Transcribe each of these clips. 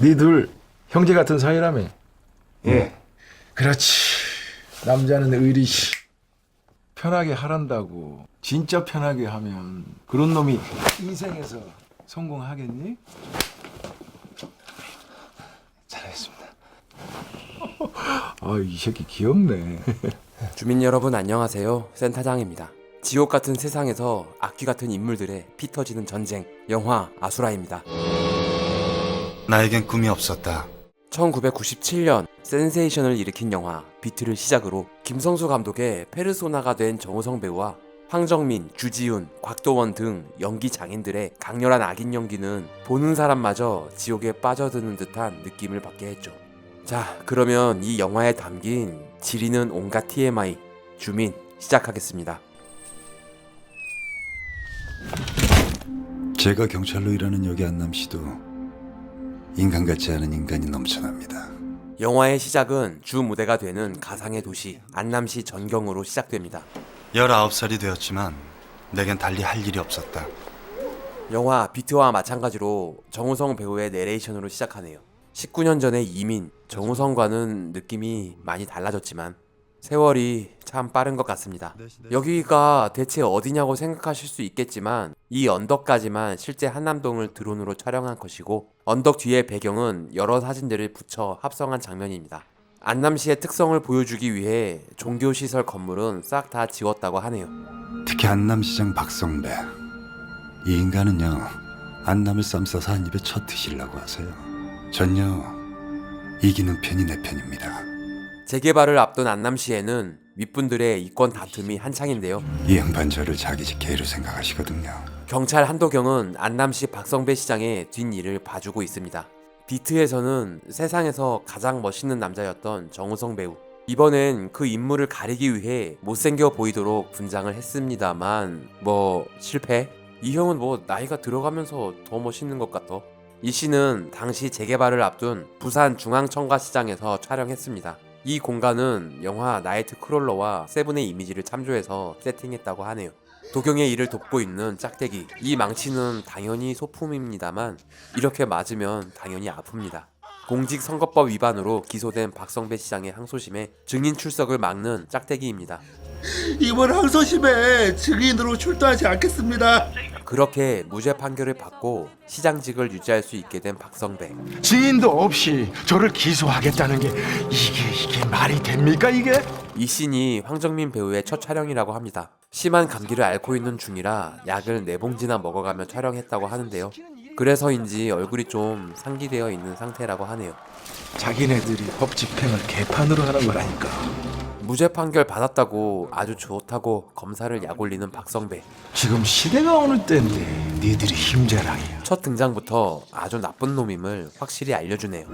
니둘 형제 같은 사이라며. 예. 그렇지. 남자는 의리 씨. 편하게 하란다고. 진짜 편하게 하면 그런 놈이 인생에서 성공하겠니? 잘하겠습니다. 아, 이 새끼 귀엽네. 주민 여러분 안녕하세요. 센터장입니다. 지옥 같은 세상에서 악귀 같은 인물들의 피 터지는 전쟁 영화 아수라입니다. 나에겐 꿈이 없었다. 1997년 센세이션을 일으킨 영화 비트를 시작으로 김성수 감독의 페르소나가 된 정우성 배우와 황정민, 주지훈, 곽도원 등 연기 장인들의 강렬한 악인 연기는 보는 사람마저 지옥에 빠져드는 듯한 느낌을 받게 했죠. 자, 그러면 이 영화에 담긴 지리는 온갖 TMI 주민 시작하겠습니다. 제가 경찰로 일하는 여기 안남 씨도 인간 같지 않은 인간이 넘쳐납니다. 영화의 시작은 주 무대가 되는 가상의 도시 안남시 전경으로 시작됩니다. 19살이 되었지만 내겐 달리 할 일이 없었다. 영화 비트와 마찬가지로 정우성 배우의 내레이션으로 시작하네요. 19년 전의 이민, 정우성과는 느낌이 많이 달라졌지만 세월이 참 빠른 것 같습니다. 여기가 대체 어디냐고 생각하실 수 있겠지만 이 언덕까지만 실제 한남동을 드론으로 촬영한 것이고 언덕 뒤의 배경은 여러 사진들을 붙여 합성한 장면입니다. 안남시의 특성을 보여주기 위해 종교시설 건물은 싹 다 지웠다고 하네요. 특히 안남시장 박성배. 이 인간은요, 안남을 쌈 싸서 한 입에 쳐 드시려고 하세요. 전요, 이기는 편이 내 편입니다. 재개발을 앞둔 안남시에는 윗분들의 이권 다툼이 한창인데요. 이 양반 저를 자기 직계로 생각하시거든요. 경찰 한도경은 안남시 박성배 시장의 뒷일을 봐주고 있습니다. 비트에서는 세상에서 가장 멋있는 남자였던 정우성 배우. 이번엔 그 인물을 가리기 위해 못생겨 보이도록 분장을 했습니다만 뭐 실패? 이 형은 뭐 나이가 들어가면서 더 멋있는 것 같아. 이 씨는 당시 재개발을 앞둔 부산 중앙청과시장에서 촬영했습니다. 이 공간은 영화 나이트 크롤러와 세븐의 이미지를 참조해서 세팅했다고 하네요. 도경의 일을 돕고 있는 짝대기. 이 망치는 당연히 소품입니다만 이렇게 맞으면 당연히 아픕니다. 공직선거법 위반으로 기소된 박성배 시장의 항소심에 증인 출석을 막는 짝대기입니다. 이번 항소심에 증인으로 출두하지 않겠습니다. 그렇게 무죄 판결을 받고 시장직을 유지할 수 있게 된 박성배. 증인도 없이 저를 기소하겠다는 게 이게 이게 말이 됩니까 이게? 이 씬이 황정민 배우의 첫 촬영이라고 합니다. 심한 감기를 앓고 있는 중이라 약을 네 봉지나 먹어가며 촬영했다고 하는데요. 그래서인지 얼굴이 좀 상기되어 있는 상태라고 하네요. 자기네들이 법 집행을 개판으로 하는 거라니까. 무죄 판결 받았다고 아주 좋다고 검사를 약올리는 박성배. 지금 시대가 어느 때인데 니들이 힘자랑이야. 첫 등장부터 아주 나쁜 놈임을 확실히 알려주네요.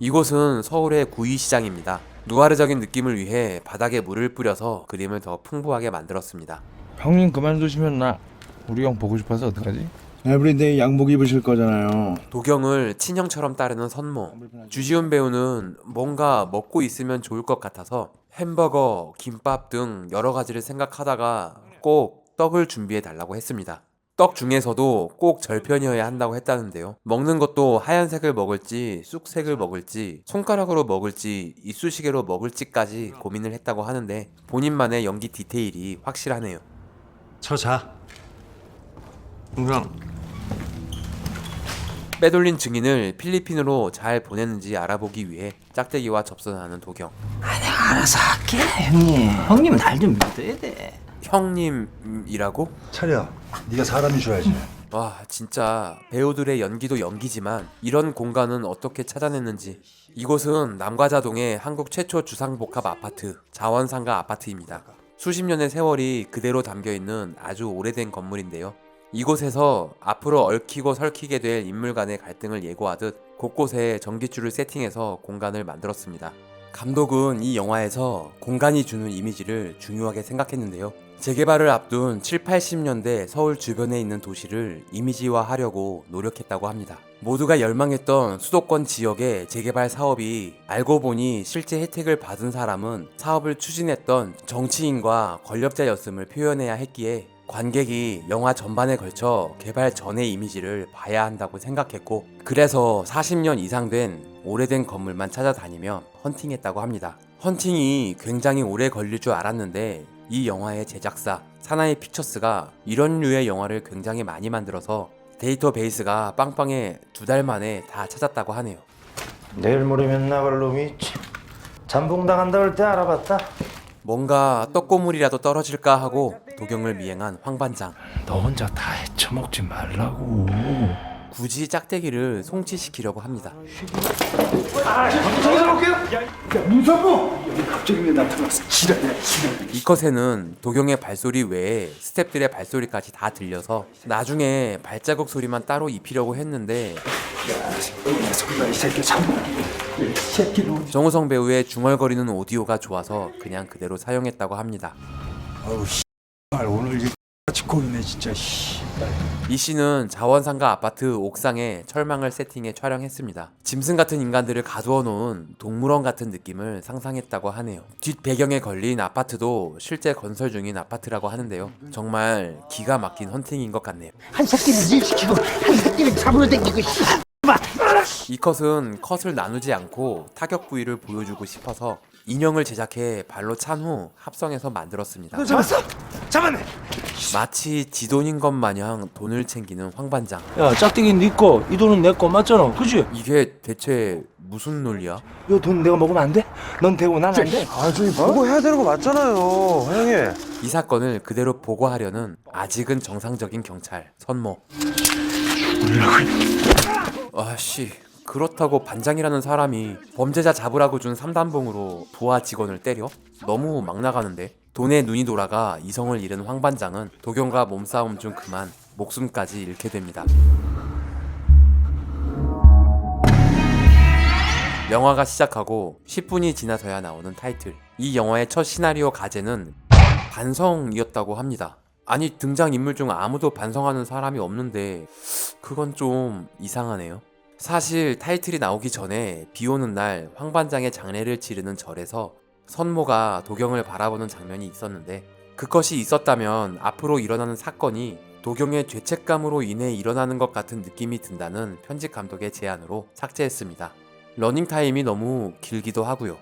이곳은 서울의 구이시장입니다. 누아르적인 느낌을 위해 바닥에 물을 뿌려서 그림을 더 풍부하게 만들었습니다. 형님 그만두시면 나 우리 형 보고 싶어서 어떡하지? 에브리데이 양복 입으실 거잖아요. 도경을 친형처럼 따르는 선모. 주지훈 배우는 뭔가 먹고 있으면 좋을 것 같아서 햄버거, 김밥 등 여러 가지를 생각하다가 꼭 떡을 준비해 달라고 했습니다. 떡 중에서도 꼭 절편이어야 한다고 했다는데요. 먹는 것도 하얀색을 먹을지, 쑥색을 먹을지, 손가락으로 먹을지, 이쑤시개로 먹을지까지 고민을 했다고 하는데 본인만의 연기 디테일이 확실하네요. 처자. 형 빼돌린 증인을 필리핀으로 잘 보냈는지 알아보기 위해 짝대기와 접선하는 도경. 알아서 할게 형님 형님은 날좀 믿어야 돼 형님이라고? 차려. 네가 사람이 줘야지. 와 진짜 배우들의 연기도 연기지만 이런 공간은 어떻게 찾아냈는지 이곳은 남과자동의 한국 최초 주상복합 아파트 자원상가 아파트입니다 수십 년의 세월이 그대로 담겨 있는 아주 오래된 건물인데요 이곳에서 앞으로 얽히고 설키게 될 인물 간의 갈등을 예고하듯 곳곳에 전기줄을 세팅해서 공간을 만들었습니다 감독은 이 영화에서 공간이 주는 이미지를 중요하게 생각했는데요. 재개발을 앞둔 7, 80년대 서울 주변에 있는 도시를 이미지화하려고 노력했다고 합니다. 모두가 열망했던 수도권 지역의 재개발 사업이 알고 보니 실제 혜택을 받은 사람은 사업을 추진했던 정치인과 권력자였음을 표현해야 했기에 관객이 영화 전반에 걸쳐 개발 전의 이미지를 봐야 한다고 생각했고 그래서 40년 이상 된 오래된 건물만 찾아다니며 헌팅했다고 합니다. 헌팅이 굉장히 오래 걸릴 줄 알았는데 이 영화의 제작사 사나이 픽처스가 이런 류의 영화를 굉장히 많이 만들어서 데이터베이스가 빵빵해 두 달 만에 다 찾았다고 하네요. 내일 모레면 나갈 놈이 참 잠봉당한다 할때 알아봤다. 뭔가 떡고물이라도 떨어질까 하고 도경을 미행한 황반장. 너 혼자 다 헤쳐먹지 말라고. 굳이 짝대기를 송치시키려고 합니다. 이 컷에는 도경의 발소리 외에 스탭들의 발소리까지 다 들려서 나중에 발자국 소리만 따로 입히려고 했는데 정우성 배우의 중얼거리는 오디오가 좋아서 그냥 그대로 사용했다고 합니다. 오늘 이제 찍고 있네 진짜. 씨. 이 씨는 자원상가 아파트 옥상에 철망을 세팅해 촬영했습니다. 짐승 같은 인간들을 가두어 놓은 동물원 같은 느낌을 상상했다고 하네요. 뒷 배경에 걸린 아파트도 실제 건설 중인 아파트라고 하는데요. 정말 기가 막힌 헌팅인 것 같네요. 한 새끼는 일 시키고 한 새끼는 잡으러 다니고 이 컷은 컷을 나누지 않고 타격 부위를 보여주고 싶어서 인형을 제작해 발로 찬 후 합성해서 만들었습니다. 잡았어. 잡았네. 마치 지돈인 것 마냥 돈을 챙기는 황반장. 야 짝대기 니꺼 이 돈은 내거 맞잖아 그지? 이게 대체 무슨 논리야? 이돈 내가 먹으면 안 돼? 넌 되고 난 안 돼? 아 저기 보고 해야 되는 거 맞잖아요, 형님. 이 사건을 그대로 보고하려는 아직은 정상적인 경찰 선모. 아씨 그렇다고 반장이라는 사람이 범죄자 잡으라고 준 삼단봉으로 부하 직원을 때려? 너무 막 나가는데 돈에 눈이 돌아가 이성을 잃은 황 반장은 도경과 몸싸움 중 그만 목숨까지 잃게 됩니다. 영화가 시작하고 10분이 지나서야 나오는 타이틀. 이 영화의 첫 시나리오 가제는 반성이었다고 합니다. 아니 등장 인물 중 아무도 반성하는 사람이 없는데 그건 좀 이상하네요. 사실 타이틀이 나오기 전에 비 오는 날 황반장의 장례를 치르는 절에서 선모가 도경을 바라보는 장면이 있었는데 그것이 있었다면 앞으로 일어나는 사건이 도경의 죄책감으로 인해 일어나는 것 같은 느낌이 든다는 편집 감독의 제안으로 삭제했습니다. 러닝타임이 너무 길기도 하고요.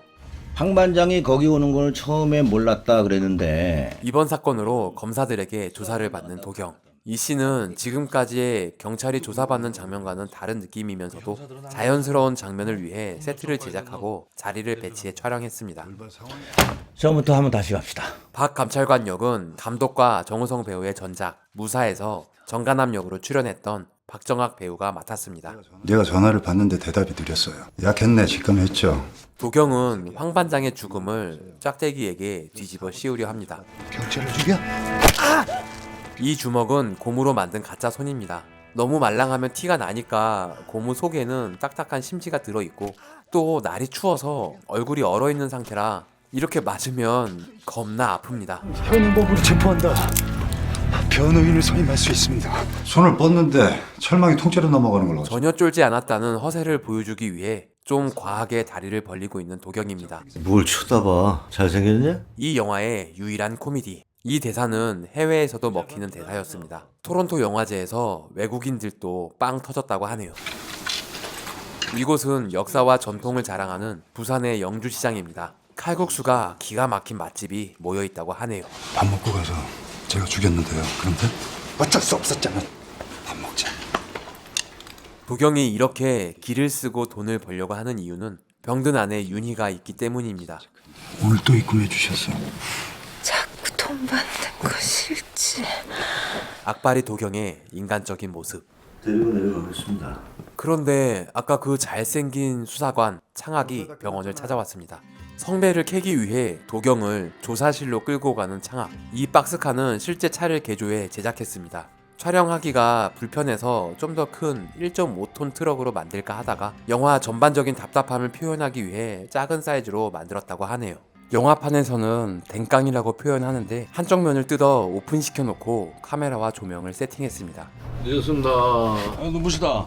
황 반장이 거기 오는 걸 처음에 몰랐다 그랬는데 이번 사건으로 검사들에게 조사를 받는 도경. 이 씨는 지금까지의 경찰이 조사받는 장면과는 다른 느낌이면서도 자연스러운 장면을 위해 세트를 제작하고 자리를 배치해 촬영했습니다. 처음부터 한번 다시 갑시다. 박 감찰관 역은 감독과 정우성 배우의 전작 무사에서 정간함 역으로 출연했던 박정학 배우가 맡았습니다. 내가 전화를 받는데 대답이 느렸어요. 약했네, 직감했죠. 도경은 황 반장의 죽음을 짝대기에게 뒤집어 씌우려 합니다. 경찰을 죽여? 이 주먹은 고무로 만든 가짜 손입니다. 너무 말랑하면 티가 나니까 고무 속에는 딱딱한 심지가 들어있고 또 날이 추워서 얼굴이 얼어있는 상태라 이렇게 맞으면 겁나 아픕니다. 현행범으로 체포한다. 변호인을 선임할 수 있습니다. 손을 뻗는데 철망이 통째로 넘어가는 걸 어쩌... 전혀 쫄지 않았다는 허세를 보여주기 위해 좀 과하게 다리를 벌리고 있는 도경입니다. 뭘 쳐다봐? 잘생겼냐? 이 영화의 유일한 코미디. 이 대사는 해외에서도 먹히는 대사였습니다. 토론토 영화제에서 외국인들도 빵 터졌다고 하네요. 이곳은 역사와 전통을 자랑하는 부산의 영주시장입니다. 칼국수가 기가 막힌 맛집이 모여 있다고 하네요. 밥 먹고 가서 제가 죽였는데요. 그런데 어쩔 수 없었잖아. 밥 먹자. 도경이 이렇게 길을 쓰고 돈을 벌려고 하는 이유는 병든 아내 윤희가 있기 때문입니다. 오늘 또 입금해 주셨어. 받는 거 싫지. 악바리 도경의 인간적인 모습. 데리고 내려가겠습니다. 그런데 아까 그 잘생긴 수사관 창학이 병원을 찾아왔습니다. 성배를 캐기 위해 도경을 조사실로 끌고 가는 창학. 이 박스카는 실제 차를 개조해 제작했습니다. 촬영하기가 불편해서 좀 더 큰 1.5톤 트럭으로 만들까 하다가 영화 전반적인 답답함을 표현하기 위해 작은 사이즈로 만들었다고 하네요. 영화판에서는 댕깡이라고 표현하는데 한쪽 면을 뜯어 오픈시켜 놓고 카메라와 조명을 세팅했습니다. 아 눈부시다.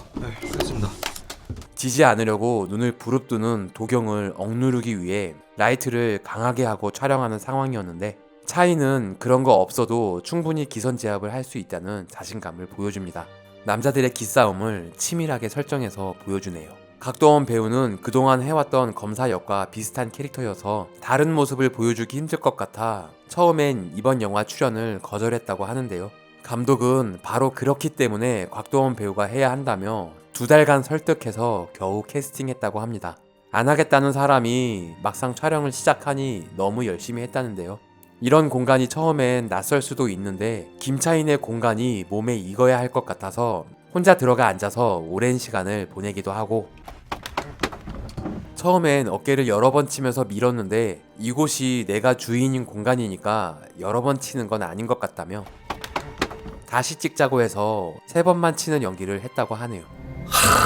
지지 않으려고 눈을 부릅뜨는 도경을 억누르기 위해 라이트를 강하게 하고 촬영하는 상황이었는데 차이는 그런 거 없어도 충분히 기선 제압을 할 수 있다는 자신감을 보여줍니다. 남자들의 기싸움을 치밀하게 설정해서 보여주네요. 각도원 배우는 그동안 해왔던 검사 역과 비슷한 캐릭터여서 다른 모습을 보여주기 힘들 것 같아 처음엔 이번 영화 출연을 거절했다고 하는데요. 감독은 바로 그렇기 때문에 곽도원 배우가 해야 한다며 두 달간 설득해서 겨우 캐스팅했다고 합니다. 안 하겠다는 사람이 막상 촬영을 시작하니 너무 열심히 했다는데요. 이런 공간이 처음엔 낯설 수도 있는데 김차인의 공간이 몸에 익어야 할 것 같아서 혼자 들어가 앉아서 오랜 시간을 보내기도 하고 처음엔 어깨를 여러 번 치면서 밀었는데 이곳이 내가 주인인 공간이니까 여러 번 치는 건 아닌 것 같다며 다시 찍자고 해서 세 번만 치는 연기를 했다고 하네요.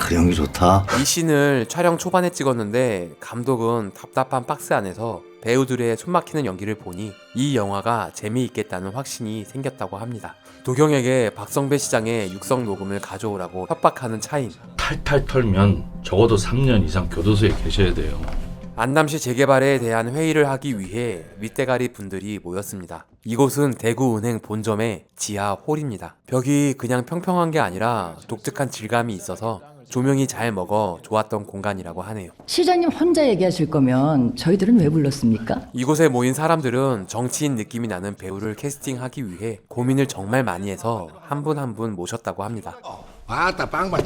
그 연기 좋다. 이 씬을 촬영 초반에 찍었는데 감독은 답답한 박스 안에서 배우들의 숨막히는 연기를 보니 이 영화가 재미있겠다는 확신이 생겼다고 합니다. 도경에게 박성배 시장의 육성 녹음을 가져오라고 협박하는 차인. 탈탈 털면 적어도 3년 이상 교도소에 계셔야 돼요. 안남시 재개발에 대한 회의를 하기 위해 윗대가리 분들이 모였습니다. 이곳은 대구은행 본점의 지하 홀입니다. 벽이 그냥 평평한 게 아니라 독특한 질감이 있어서 조명이 잘 먹어 좋았던 공간이라고 하네요. 시장님 혼자 얘기하실 거면 저희들은 왜 불렀습니까? 이곳에 모인 사람들은 정치인 느낌이 나는 배우를 캐스팅하기 위해 고민을 정말 많이 해서 한 분 한 분 모셨다고 합니다. 아따 빵바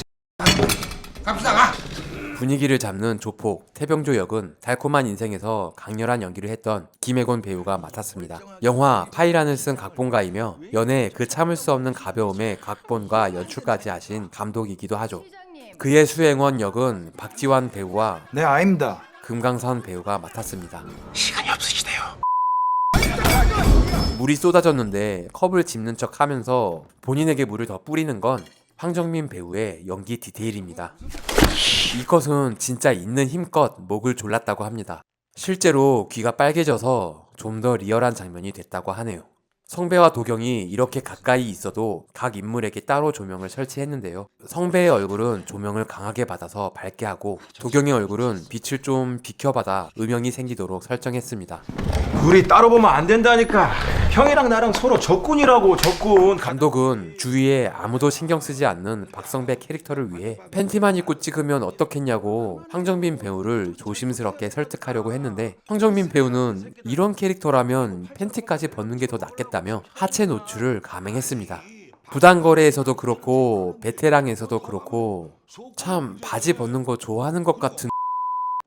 분위기를 잡는 조폭 태병조 역은 달콤한 인생에서 강렬한 연기를 했던 김혜곤 배우가 맡았습니다. 영화 파이란을 쓴 각본가이며 연애 그 참을 수 없는 가벼움의 각본과 연출까지 하신 감독이기도 하죠. 그의 수행원 역은 박지환 배우와 네 아닙니다 금강선 배우가 맡았습니다. 시간이 없으시대요. 물이 쏟아졌는데 컵을 짚는 척 하면서 본인에게 물을 더 뿌리는 건 황정민 배우의 연기 디테일입니다. 이것은 진짜 있는 힘껏 목을 졸랐다고 합니다. 실제로 귀가 빨개져서 좀 더 리얼한 장면이 됐다고 하네요. 성배와 도경이 이렇게 가까이 있어도 각 인물에게 따로 조명을 설치했는데요. 성배의 얼굴은 조명을 강하게 받아서 밝게 하고 도경의 얼굴은 빛을 좀 비켜받아 음영이 생기도록 설정했습니다. 우리 따로 보면 안 된다니까 형이랑 나랑 서로 적군이라고 적군 감독은 주위에 아무도 신경 쓰지 않는 박성배 캐릭터를 위해 팬티만 입고 찍으면 어떻겠냐고 황정민 배우를 조심스럽게 설득하려고 했는데 황정민 배우는 이런 캐릭터라면 팬티까지 벗는 게 더 낫겠다 며 하체 노출을 감행했습니다. 부당거래에서도 그렇고 베테랑에서도 그렇고 참 바지 벗는 거 좋아하는 것 같은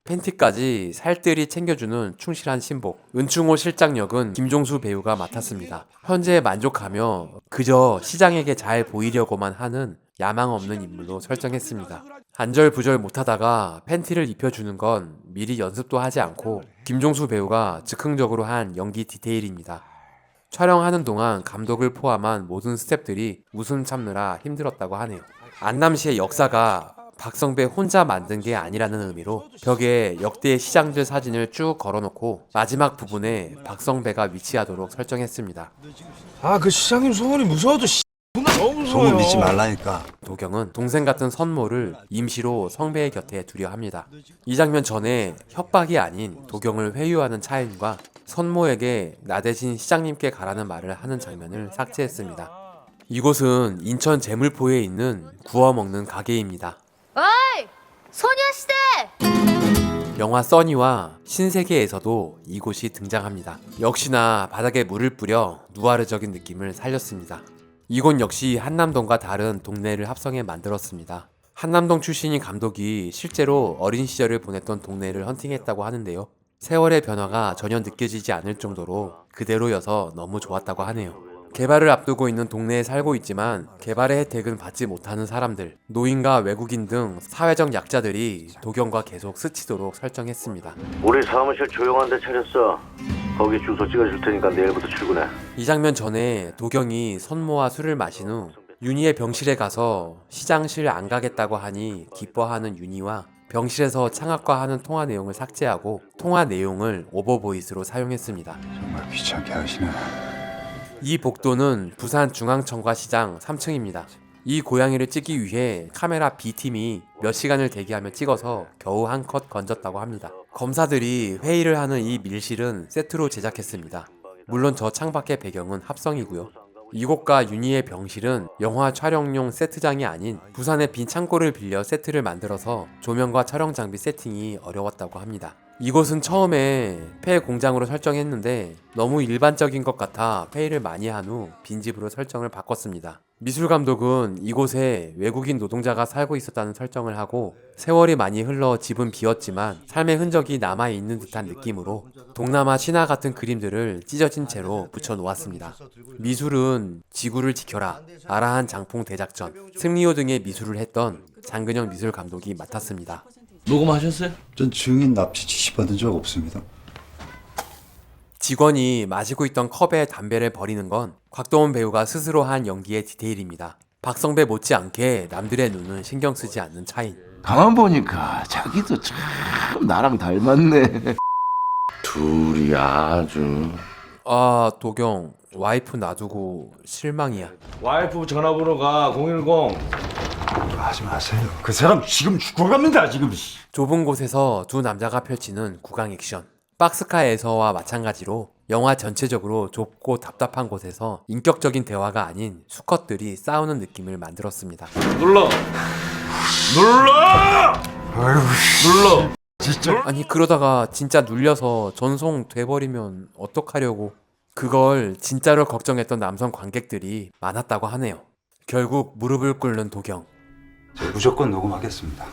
팬티까지 살뜰히 챙겨주는 충실한 신복. 은충호 실장 역은 김종수 배우가 맡았습니다. 현재에 만족하며 그저 시장에게 잘 보이려고만 하는 야망 없는 인물로 설정했습니다. 안절부절 못하다가 팬티를 입혀주는 건 미리 연습도 하지 않고 김종수 배우가 즉흥적으로 한 연기 디테일입니다. 촬영하는 동안 감독을 포함한 모든 스태프들이 웃음 참느라 힘들었다고 하네요. 안남시의 역사가 박성배 혼자 만든 게 아니라는 의미로 벽에 역대 시장들 사진을 쭉 걸어놓고 마지막 부분에 박성배가 위치하도록 설정했습니다. 아 그 시장님 소문이 무서워도 너무 무서워요 소문 믿지 말라니까. 도경은 동생 같은 선모를 임시로 성배의 곁에 두려 합니다. 이 장면 전에 협박이 아닌 도경을 회유하는 차인과 선모에게 나 대신 시장님께 가라는 말을 하는 장면을 삭제했습니다. 이곳은 인천 재물포에 있는 구워 먹는 가게입니다. 어이! 소녀시대! 영화 써니와 신세계에서도 이곳이 등장합니다. 역시나 바닥에 물을 뿌려 누아르적인 느낌을 살렸습니다. 이곳 역시 한남동과 다른 동네를 합성해 만들었습니다. 한남동 출신인 감독이 실제로 어린 시절을 보냈던 동네를 헌팅했다고 하는데요. 세월의 변화가 전혀 느껴지지 않을 정도로 그대로여서 너무 좋았다고 하네요. 개발을 앞두고 있는 동네에 살고 있지만 개발의 혜택은 받지 못하는 사람들, 노인과 외국인 등 사회적 약자들이 도경과 계속 스치도록 설정했습니다. 우리 사무실 조용한 데 차렸어. 거기 주소 찍어줄 테니까 내일부터 출근해. 이 장면 전에 도경이 선모와 술을 마신 후 윤희의 병실에 가서 시장실 안 가겠다고 하니 기뻐하는 윤희와 병실에서 창학과 하는 통화 내용을 삭제하고 통화 내용을 오버보이스로 사용했습니다. 정말 귀찮게 하시네. 이 복도는 부산 중앙청과 시장 3층입니다. 이 고양이를 찍기 위해 카메라 B팀이 몇 시간을 대기하며 찍어서 겨우 한 컷 건졌다고 합니다. 검사들이 회의를 하는 이 밀실은 세트로 제작했습니다. 물론 저 창밖의 배경은 합성이고요. 이곳과 윤희의 병실은 영화 촬영용 세트장이 아닌 부산의 빈 창고를 빌려 세트를 만들어서 조명과 촬영 장비 세팅이 어려웠다고 합니다. 이곳은 처음에 폐 공장으로 설정했는데 너무 일반적인 것 같아 폐를 많이 한 후 빈집으로 설정을 바꿨습니다. 미술 감독은 이곳에 외국인 노동자가 살고 있었다는 설정을 하고 세월이 많이 흘러 집은 비었지만 삶의 흔적이 남아 있는 듯한 느낌으로 동남아 신화 같은 그림들을 찢어진 채로 붙여 놓았습니다. 미술은 지구를 지켜라, 아라한 장풍 대작전, 승리호 등의 미술을 했던 장근영 미술 감독이 맡았습니다. 녹음하셨어요? 전 증인 납치 지시받은 적 없습니다. 직원이 마시고 있던 컵에 담배를 버리는 건 곽도원 배우가 스스로 한 연기의 디테일입니다. 박성배 못지않게 남들의 눈은 신경 쓰지 않는 차인. 가만 보니까 자기도 참 나랑 닮았네. 둘이 아주 아 도경 와이프 놔두고 실망이야. 와이프 전화번호가 010 하지 마세요. 그 사람 지금 죽어갑니다 지금. 좁은 곳에서 두 남자가 펼치는 구강 액션. 박스카에서와 마찬가지로 영화 전체적으로 좁고 답답한 곳에서 인격적인 대화가 아닌 수컷들이 싸우는 느낌을 만들었습니다. 눌러 눌러 눌러 아니 그러다가 진짜 눌려서 전송 돼버리면 어떡하려고 그걸 진짜로 걱정했던 남성 관객들이 많았다고 하네요. 결국 무릎을 꿇는 도경. 저 무조건 녹음하겠습니다.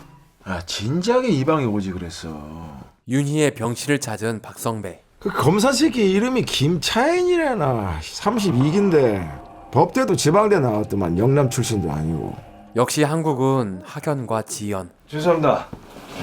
아 진작에 이 방에 오지 그랬어. 윤희의 병실을 찾은 박성배. 그 검사 새끼 이름이 김차인이래나 32기인데 법대도 지방대 나왔더만 영남 출신도 아니고. 역시 한국은 학연과 지연. 죄송합니다.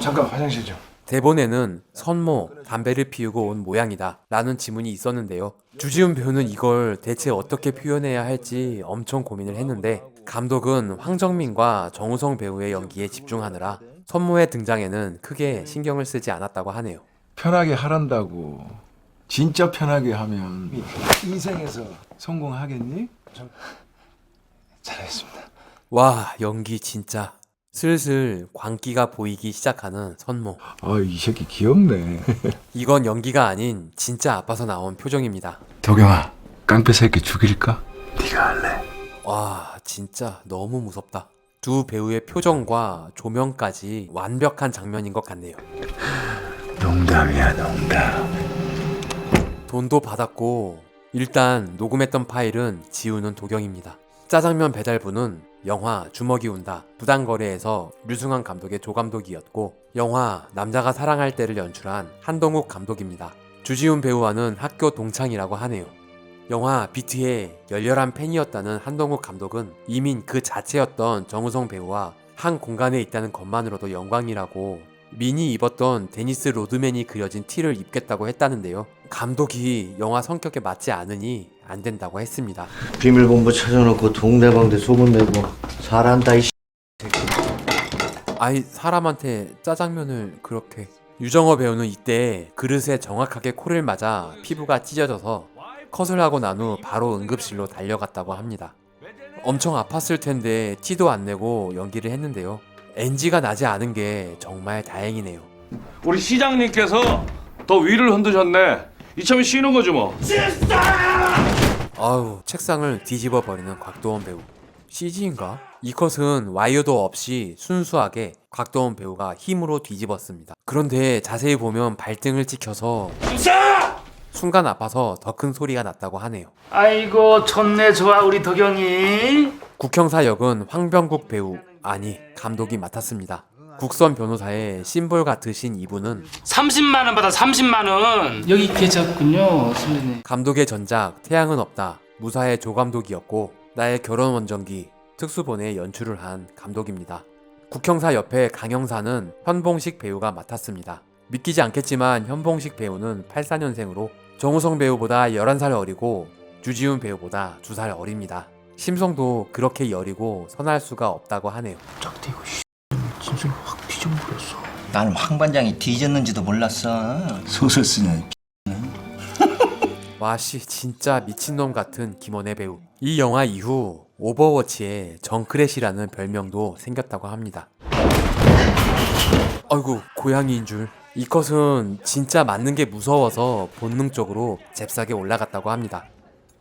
잠깐 화장실 좀. 대본에는 선모, 담배를 피우고 온 모양이다 라는 지문이 있었는데요. 주지훈 배우는 이걸 대체 어떻게 표현해야 할지 엄청 고민을 했는데 감독은 황정민과 정우성 배우의 연기에 집중하느라 선모의 등장에는 크게 신경을 쓰지 않았다고 하네요. 편하게 하란다고. 진짜 편하게 하면 인생에서 성공하겠니? 잘했습니다. 와 연기 진짜 슬슬 광기가 보이기 시작하는 선모. 아 이 새끼 귀엽네. 이건 연기가 아닌 진짜 아파서 나온 표정입니다. 도경아, 깡패 새끼 죽일까? 네가 할래. 와 진짜 너무 무섭다. 두 배우의 표정과 조명까지 완벽한 장면인 것 같네요. 농담이야, 농담. 돈도 받았고 일단 녹음했던 파일은 지우는 도경입니다. 짜장면 배달부는 영화 주먹이 운다 부당거래에서 류승환 감독의 조감독이었고 영화 남자가 사랑할 때를 연출한 한동욱 감독입니다. 주지훈 배우와는 학교 동창이라고 하네요. 영화 비트의 열렬한 팬이었다는 한동욱 감독은 이민 그 자체였던 정우성 배우와 한 공간에 있다는 것만으로도 영광이라고 민이 입었던 데니스 로드맨이 그려진 티를 입겠다고 했다는데요. 감독이 영화 성격에 맞지 않으니 안 된다고 했습니다. 비밀본부 찾아놓고 동네방네 소문내고 잘한다 이 아이 사람한테 짜장면을 그렇게 유정어 배우는 이때 그릇에 정확하게 코를 맞아 피부가 찢어져서 컷을 하고 난 후 바로 응급실로 달려갔다고 합니다. 엄청 아팠을 텐데 티도 안 내고 연기를 했는데요. NG가 나지 않은 게 정말 다행이네요. 우리 시장님께서 더 위를 흔드셨네 이참에 쉬는 거지 뭐 아우 책상을 뒤집어 버리는 곽도원 배우 CG인가? 이 컷은 와이어도 없이 순수하게 곽도원 배우가 힘으로 뒤집었습니다 그런데 자세히 보면 발등을 찍혀서 순간 아파서 더 큰 소리가 났다고 하네요. 아이고 좋네 좋아 우리 덕영이. 국형사 역은 황병국 배우 아니 감독이 맡았습니다. 국선 변호사의 심볼 같으신 이분은 30만 원 받아 30만 원. 여기 계셨군요 선배님. 감독의 전작 태양은 없다 무사의 조감독이었고 나의 결혼 원정기 특수본에 연출을 한 감독입니다. 국형사 옆에 강형사는 현봉식 배우가 맡았습니다. 믿기지 않겠지만 현봉식 배우는 84년생으로 정우성 배우보다 11살 어리고 주지훈 배우보다 2살 어립니다. 심성도 그렇게 여리고 선할 수가 없다고 하네요. 나는 황 반장이 뒤졌는지도 몰랐어 소설 쓰냐? 와씨 진짜 미친놈 같은 김원혜 배우. 이 영화 이후 오버워치에 정크렛이라는 별명도 생겼다고 합니다. 아이고 고양이인 줄. 이 컷은 진짜 맞는 게 무서워서 본능적으로 잽싸게 올라갔다고 합니다.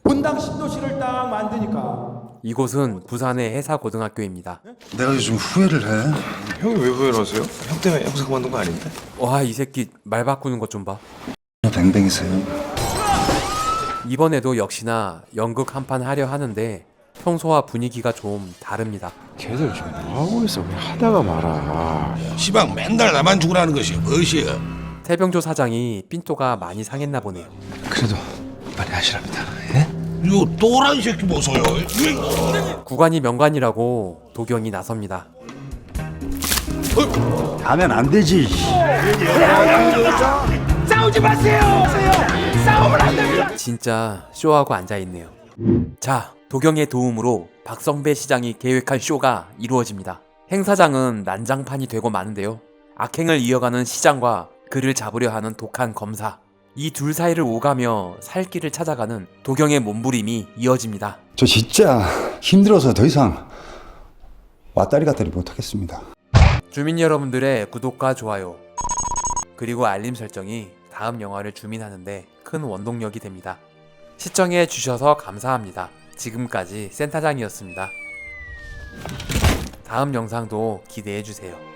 분당 신도시를 딱 만드니까 이곳은 부산의 해사 고등학교입니다. 내가 요즘 후회를 해. 형이 왜 후회를 하세요? 형 때문에 형사 그만둔 거 아닌데? 와, 이 새끼 말 바꾸는 것 좀 봐. 뱅뱅이세요. 이번에도 역시나 연극 한 판 하려 하는데 평소와 분위기가 좀 다릅니다. 걔들 좀 뭐하고 있어 왜 하다가 말아 시방 맨날 나만 죽으라는 것이 무엇이야? 태병조 사장이 삔또가 많이 상했나 보네요. 그래도 빨리 하시랍니다. 요 또라이 새끼 보소요. 구관이 명관이라고 도경이 나섭니다. 가면 안 되지. 진짜 쇼하고 앉아 있네요. 자, 도경의 도움으로 박성배 시장이 계획한 쇼가 이루어집니다. 행사장은 난장판이 되고 마는데요. 악행을 이어가는 시장과 그를 잡으려 하는 독한 검사. 이 둘 사이를 오가며 살 길을 찾아가는 도경의 몸부림이 이어집니다. 저 진짜 힘들어서 더 이상 왔다리 갔다리 못하겠습니다. 주민 여러분들의 구독과 좋아요 그리고 알림 설정이 다음 영화를 주민하는데 큰 원동력이 됩니다. 시청해 주셔서 감사합니다. 지금까지 센터장이었습니다. 다음 영상도 기대해 주세요.